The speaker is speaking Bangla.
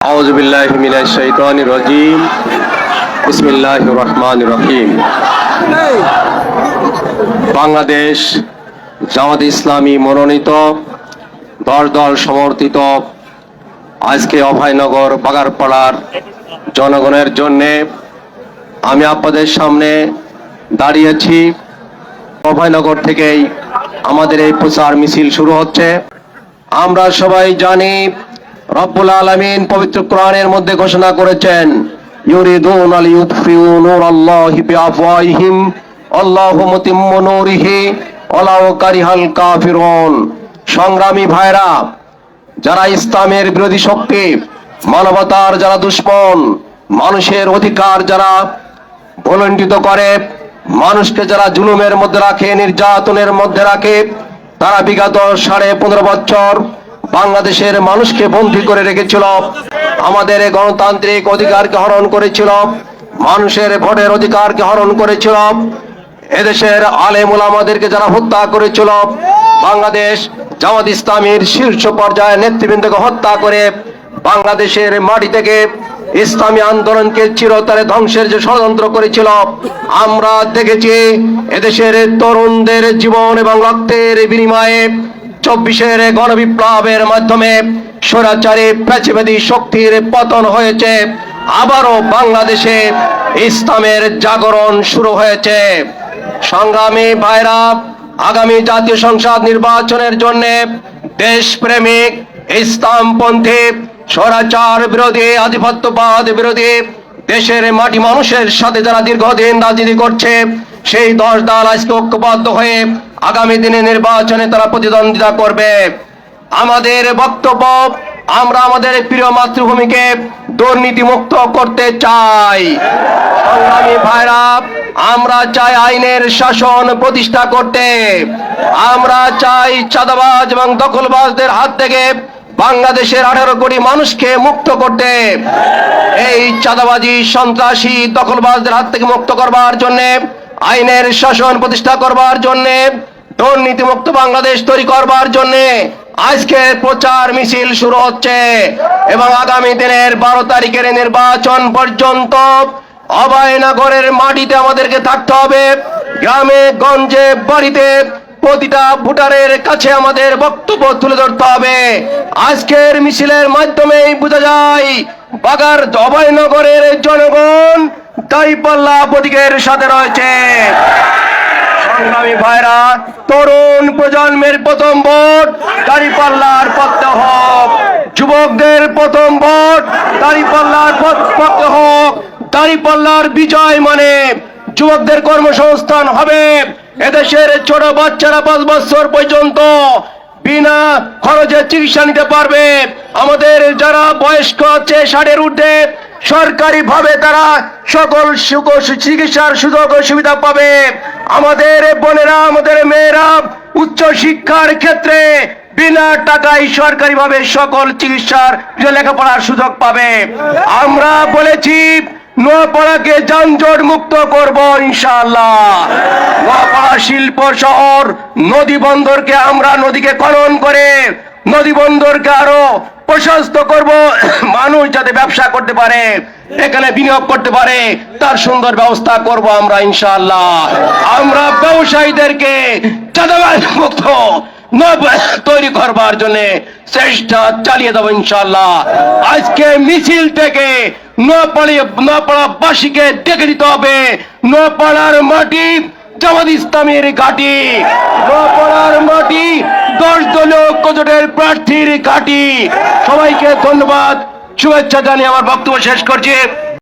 أعوذ بالله من الشيطان الرجيم بسم الله الرحمن الرحيم বাংলাদেশ জামাত ইসলামী মনোনীত দল দল সমর্থিত আজকে অভয়নগর বাগারপাড়ার জনগণের জন্যে আমি আপনাদের সামনে দাঁড়িয়েছি অভয়নগর থেকেই আমাদের এই প্রচার মিছিল শুরু হচ্ছে আমরা সবাই জানি রব্বুল আলামিন পবিত্র কোরআনের মধ্যে ঘোষণা করেছেন, ইউরিদুন আল ইউতফিউ নূরাল্লাহি বিআফওয়াহিহিম, আল্লাহু মুতিম্মু নূরিহি, ওয়ালাউ কারিহাল কাফিরুন। সংগ্রামী ভাইরা, যারা ইসলামের বিরোধী শক্তি, মানবতার যারা দুশ্মন, মানুষের অধিকার যারা ভলন্টিত করে, মানুষকে যারা জুলুমের মধ্যে রাখে, নির্যাতনের মধ্যে রাখে, তারা বিগত সাড়ে পনেরো বছর বাংলাদেশের মানুষকে বন্দী করে রেখেছিল। আমাদের গণতান্ত্রিক অধিকারকে হরণ করেছিল। মানুষের ভোটের অধিকারকে হরণ করেছিল। এদেশের আলেম ওলামাদেরকে যারা হত্যা করেছিল, বাংলাদেশ জামাত ইসলামীর শীর্ষ পর্যায়ে নেতৃবৃন্দকে হত্যা করে বাংলাদেশের মাটি থেকে ইসলামী আন্দোলনকে চিরতরে ধ্বংসের যে ষড়যন্ত্র করেছিল, আমরা দেখেছি এদেশের তরুণদের জীবন এবং রক্তের বিনিময়ে চব্বিশের গণবিপ্লবের মাধ্যমে স্বৈরাচারী প্রাচীবাদী শক্তির পতন হয়েছে। আবারও বাংলাদেশে ইসলামের জাগরণ শুরু হয়েছে। সংগ্রামী ভাইরা, আগামী জাতীয় সংসদ নির্বাচনের জন্য দেশপ্রেমিক, ইসলামপন্থী, স্বরাচার বিরোধী, আধিপত্যবাদ বিরোধী, দেশের মাটি মানুষের সাথে যারা দীর্ঘদিন রাজনীতি করছে সেই দশ দল আজকে ঐক্যবদ্ধ হয়ে আগামী দিনে নির্বাচনে তারা প্রতিদ্বন্দ্বিতা করবে। আমাদের বক্তব্য, আমরা আমাদের প্রিয় মাতৃভূমিকে দুর্নীতি মুক্ত করতে চাই। সংগ্রামী ভাইরা, আমরা চাই আইনের শাসন প্রতিষ্ঠা করতে। আমরা চাই চাঁদাবাজ এবং দখলবাজদের হাত থেকে বাংলাদেশের আঠারো কোটি মানুষকে মুক্ত করতে। এই চাঁদাবাজি, সন্ত্রাসী, দখলবাজদের হাত থেকে মুক্ত করবার জন্য আইনের শাসন প্রতিষ্ঠা করবার জন্য দুর্নীতি মুক্ত বাংলাদেশ তৈরি করবার জন্য আজকে প্রচার মিছিল শুরু হচ্ছে এবং আগামী দিনের বারো তারিখের নির্বাচন পর্যন্ত অভয়নগরের মাটিতে আমাদেরকে থাকতে হবে। গ্রামে, গঞ্জে, বাড়িতে প্রতিটা ভোটারের কাছে আমাদের বক্তব্য তুলে ধরতে হবে। আজকের মিছিলের মাধ্যমেই বোঝা যায়, বাগার অভয়নগরের জনগণ দাঁড়িপাল্লা প্রতীকের সাথে রয়েছে। সংগ্রামী ভাইরা, তরুণ প্রজন্মের প্রথম ভোট, দাঁড়িপাল্লার পক্ষে হোক যুবকদের প্রথম ভোট, দাঁড়িপাল্লার পক্ষে হোক দাঁড়িপাল্লার বিজয় মানে যুবকদের কর্মসংস্থান হবে। এদেশের ছোট বাচ্চারা পাঁচ বছর পর্যন্ত বিনা খরচে চিকিৎসা নিতে পারবে। আমাদের যারা বয়স্ক আছে, ষাটের ঊর্ধ্বে সরকারি ভাবে তারা সকল চিকিৎসার সুযোগ সুবিধা পাবে। আমাদের বোনেরা, আমাদের মেয়েরা উচ্চ শিক্ষার ক্ষেত্রে বিনা টাকায় সরকারি ভাবে সকল চিকিৎসার লেখাপড়ার সুযোগ পাবে। আমরা বলেছি, নোয়াপাড়াকে যানজট মুক্ত করব ইনশাআল্লাহ। নোয়াপাড়া শিল্প শহর নদী বন্দরকে আমরা নদীকে খনন করে, নদী বন্দরকে আরও প্রশস্ত করব। মানুষ যাতে ব্যবসা করতে পারে, এখানে বিনিয়োগ করতে পারে, তার সুন্দর ব্যবস্থা করব আমরা ইনশাআল্লাহ। আমরা ব্যবসায়ীদেরকে মুক্ত তৈরি করবার জন্য চেষ্টা চালিয়ে দেবো ইনশাআল্লাহ। আজকে মিছিল থেকে নোয়াপাড়ি নোয়াপাড়াবাসীকে ডেকে দিতে হবে। নোয়াপাড়ার মাটি জামাত ইসলামের ঘাটি নোয়াপাড়ার ঐক্যজোটের প্রার্থীর কাটি সবাইকে ধন্যবাদ। শুভেচ্ছা জানিয়ে আমার বক্তব্য শেষ করছি।